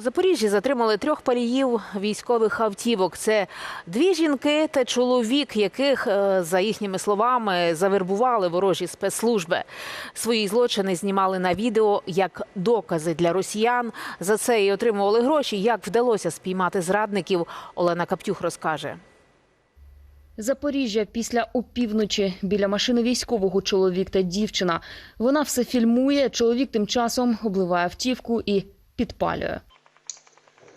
У Запоріжжі затримали трьох паліїв військових автівок. Це дві жінки та чоловік, яких, е, за їхніми словами, завербували ворожі спецслужби. Свої злочини знімали на відео як докази для росіян. За це і отримували гроші. Як вдалося спіймати зрадників, Олена Каптюх розкаже. Запоріжжя після опівночі біля машини військового чоловік та дівчина. Вона все фільмує. Чоловік тим часом обливає автівку і підпалює.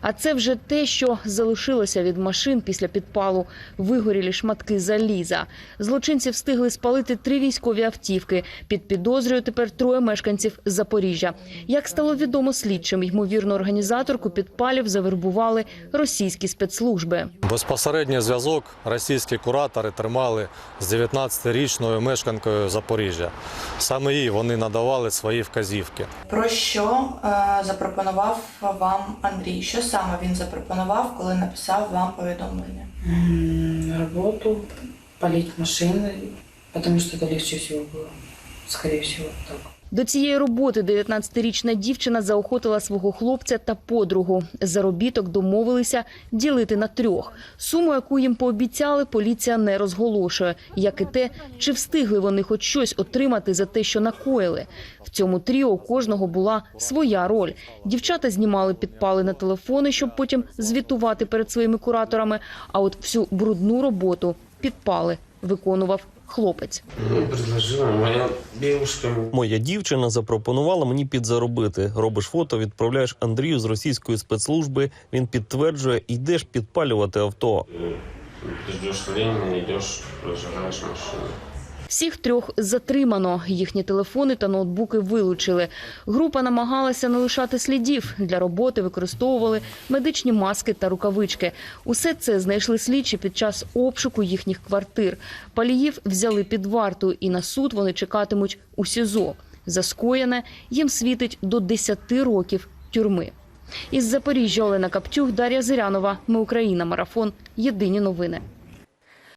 А це вже те, що залишилося від машин після підпалу. Вигорілі шматки заліза. Злочинці встигли спалити три військові автівки. Під підозрою тепер троє мешканців Запоріжжя. Як стало відомо слідчим, ймовірно, організаторку підпалів завербували російські спецслужби. Безпосередній зв'язок російські куратори тримали з 19-річною мешканкою Запоріжжя. Саме їй вони надавали свої вказівки. Про що е, запропонував вам Андрій? Що саме він запропонував, коли написав вам повідомлення? М, Работу, полить машины, потому что это легче всего было. Скорее всего, так. До цієї роботи 19-річна дівчина заохотила свого хлопця та подругу. Заробіток домовилися ділити на трьох. Суму, яку їм пообіцяли, поліція не розголошує, як і те, чи встигли вони хоч щось отримати за те, що накоїли. В цьому тріо у кожного була своя роль. Дівчата знімали підпали на телефони, щоб потім звітувати перед своїми кураторами. А от всю брудну роботу підпали виконував хлопець. Моя дівчина запропонувала мені підзаробити. Робиш фото, відправляєш Андрію з російської спецслужби. Він підтверджує, йдеш підпалювати авто. Ти ждеш времени, йдеш, прожигаешь машину. Всіх трьох затримано. Їхні телефони та ноутбуки вилучили. Група намагалася не лишати слідів. Для роботи використовували медичні маски та рукавички. Усе це знайшли слідчі під час обшуку їхніх квартир. Паліїв взяли під варту, і на суд вони чекатимуть у СІЗО. За скоєне їм світить до 10 років тюрми. Із Запоріжжя Олена Каптюх, Дар'я Зирянова. Ми Україна. Марафон. Єдині новини.